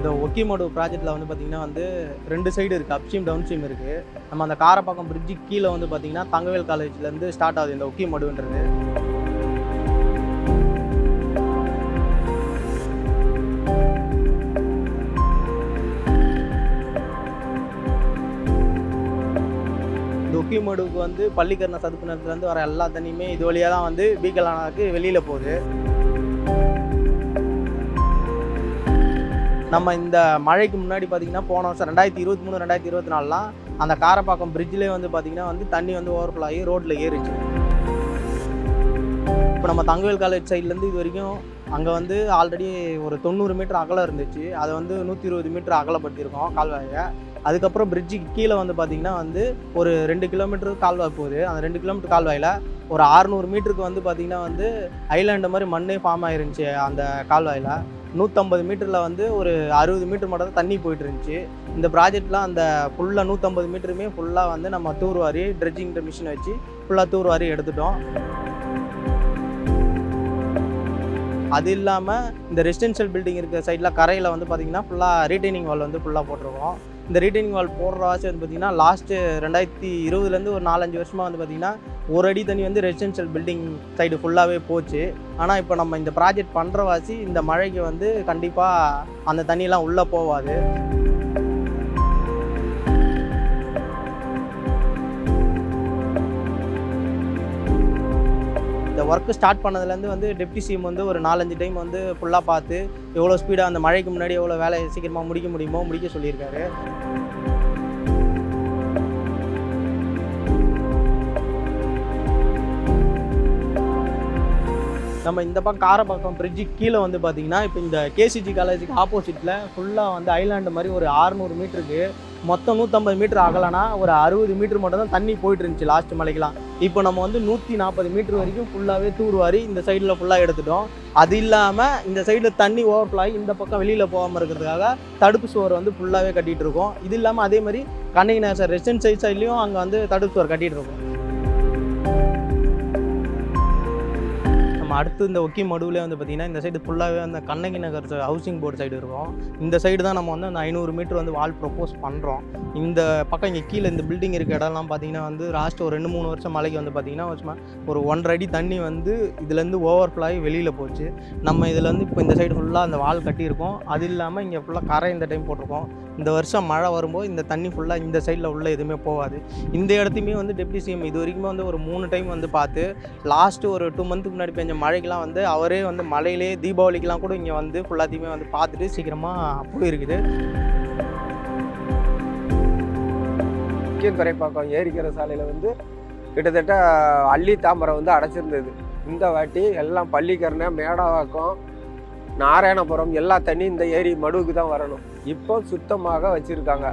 இந்த ஒக்கிமோடு ப்ராஜெக்ட்டில் வந்து பார்த்திங்கன்னா வந்து ரெண்டு சைடு இருக்குது அப்ஸ்ட்ரீம் டவுன்ஸ்ட்ரீம் இருக்குது நம்ம அந்த காரப்பாக்கம் பிரிட்ஜு கீழே வந்து பார்த்திங்கன்னா தங்கவேல் காலேஜ்லேருந்து ஸ்டார்ட் ஆகுது இந்த ஒக்கிமோடுன்றது. இந்த ஒக்கிமோடுக்கு வந்து பள்ளிக்கரண சதுப்பு நிலத்துலேருந்து வர எல்லா தண்ணியுமே இது வழியாக தான் வந்து பீக்கலானாக்கு வெளியில் போகுது. நம்ம இந்த மழைக்கு முன்னாடி பார்த்தீங்கன்னா போன வருஷம் ரெண்டாயிரத்தி இருபத்தி மூணு ரெண்டாயிரத்தி இருபத்தி நாலுலாம் அந்த காரப்பாக்கம் பிரிட்ஜ்லேயே வந்து பார்த்தீங்கன்னா வந்து தண்ணி வந்து ஓவர்ஃப்ளோ ஆகி ரோட்டில் ஏறிச்சு. இப்போ நம்ம தங்கவேல் காலேஜ் சைட்லேருந்து இது வரைக்கும் அங்கே வந்து ஆல்ரெடி ஒரு தொண்ணூறு மீட்டர் அகலம் இருந்துச்சு. அதை வந்து நூற்றி இருபது மீட்டர் அகலப்படுத்தியிருக்கோம் கால்வாயை. அதுக்கப்புறம் பிரிட்ஜுக்கு கீழே வந்து பார்த்திங்கன்னா வந்து ஒரு ரெண்டு கிலோமீட்டர் கால்வாய் போகுது. அந்த ரெண்டு கிலோமீட்டர் கால்வாயில் ஒரு ஆறுநூறு மீட்டருக்கு வந்து பார்த்திங்கன்னா வந்து ஐலாண்டு மாதிரி மண்ணே ஃபார்ம் ஆயிருந்துச்சு அந்த கால்வாயில். நூற்றம்பது மீட்டரில் வந்து ஒரு அறுபது மீட்டர் மட்டும் தான் தண்ணி போயிட்டு இருந்துச்சு. இந்த ப்ராஜெக்ட்லாம் அந்த ஃபுல்லாக நூற்றம்பது மீட்டருமே ஃபுல்லாக வந்து நம்ம தூர்வாரி ட்ரெட்ஜிங் மிஷினை வச்சு ஃபுல்லாக தூர்வாரி எடுத்துட்டோம். அது இல்லாமல் இந்த ரெசிடென்ஷியல் பில்டிங் இருக்கிற சைடில் கரையில் வந்து பார்த்திங்கன்னா ஃபுல்லாக ரீட்டைனிங் வால் வந்து ஃபுல்லாக போட்டிருக்கோம். இந்த ரீட்டைனிங் வால் போடுற வாசி வந்து பார்த்திங்கன்னா லாஸ்ட்டு ரெண்டாயிரத்தி இருபதுலேருந்து ஒரு நாலஞ்சு வருஷமாக வந்து பார்த்திங்கன்னா ஒரு அடி தண்ணி வந்து ரெசிடென்ஷியல் பில்டிங் சைடு ஃபுல்லாகவே போச்சு. ஆனால் இப்போ நம்ம இந்த ப்ராஜெக்ட் பண்ணுற வாசி இந்த மழைக்கு வந்து கண்டிப்பாக அந்த தண்ணியெலாம் உள்ளே போகாது இந்த ஒர்க்கு ஸ்டார்ட் பண்ணதுலேருந்து வந்து டெப்டி சிஎம் வந்து ஒரு நாலஞ்சு டைம் வந்து ஃபுல்லாக பார்த்து எவ்வளோ ஸ்பீடாக அந்த மழைக்கு முன்னாடி எவ்வளோ வேலையை சீக்கிரமாக முடிக்க முடியுமோ முடிக்க சொல்லியிருக்காரு. நம்ம இந்த பக்கம் காரப்பாக்கம் பிரிட்ஜு கீழே வந்து பார்த்தீங்கன்னா இப்போ இந்த கேசிஜி காலேஜுக்கு ஆப்போசிட்டில் ஃபுல்லாக வந்து ஐலாண்டு மாதிரி ஒரு 600 மீட்டருக்கு மொத்தம் நூற்றம்பது மீட்டர் ஆகலைன்னா ஒரு அறுபது மீட்டர் மட்டும் தான் தண்ணி போயிட்டு இருந்துச்சு லாஸ்ட் மலைக்கெலாம் இப்போ நம்ம வந்து நூற்றி நாற்பது மீட்டர் வரைக்கும் ஃபுல்லாகவே தூர்வாரி இந்த சைடில் ஃபுல்லாக எடுத்துட்டோம். அது இல்லாமல் இந்த சைடில் தண்ணி ஓவர்ஃப்ளோ ஆகி இந்த பக்கம் வெளியில் போகாமல் இருக்கிறதுக்காக தடுப்பு சுவர் வந்து ஃபுல்லாகவே கட்டிகிட்டு இருக்கோம். இது இல்லாமல் அதே மாதிரி கண்ணகி நேசர் ரெசிடென்ட் சைட் சைட்லேயும் அங்கே வந்து தடுப்பு சுவர் கட்டிகிட்டு இருக்கோம். நம்ம அடுத்து இந்த ஒக்கி மடுவில் வந்து பார்த்திங்கன்னா இந்த சைடு ஃபுல்லாகவே அந்த Kannagi Nagar housing board side இருக்கும். இந்த சைடு தான் நம்ம வந்து அந்த ஐநூறு மீட்டர் வந்து வால் ப்ரொப்போஸ் பண்ணுறோம் இந்த பக்கம் இங்கே கீழே இந்த பில்டிங் இருக்க இடம்லாம் பார்த்தீங்கன்னா வந்து லாஸ்ட் ஒரு ரெண்டு மூணு வருஷம் மலைக்கு வந்து பார்த்திங்கன்னா சும்மா ஒரு ஒன்றரை அடி தண்ணி வந்து இதுலேருந்து ஓவர் ஆகி வெளியில் போச்சு. நம்ம இதில் வந்து இப்போ இந்த சைடு ஃபுல்லாக அந்த வால் கட்டியிருக்கோம். அது இல்லாமல் இங்கே ஃபுல்லாக கரை இந்த டைம் போட்டிருக்கோம். இந்த வருஷம் மழை வரும்போது இந்த தண்ணி ஃபுல்லாக இந்த சைடில் உள்ள எதுவுமே போகாது. இந்த இடத்தையுமே வந்து டெப்டி சிஎம் இது வரைக்குமே வந்து ஒரு மூணு டைம் வந்து பார்த்து லாஸ்ட்டு ஒரு டூ மந்த்துக்கு முன்னாடி பெஞ்ச மழைக்கெலாம் வந்து அவரே வந்து மழையிலே தீபாவளிக்கெலாம் கூட இங்கே வந்து ஃபுல்லாத்தையுமே வந்து பார்த்துட்டு சீக்கிரமாக போயிருக்குது. முக்கிய துறைப்பாக்கம் ஏரிக்கிற சாலையில் வந்து கிட்டத்தட்ட அள்ளி தாமரை வந்து அடைச்சிருந்தது. இந்த வாட்டி எல்லாம் பள்ளிக்கரணை மேடவாக்கம் நாராயணபுரம் எல்லா தண்ணியும் இந்த ஏரி மடுவுக்கு தான் வரணும். இப்போ சுத்தமாக வச்சுருக்காங்க.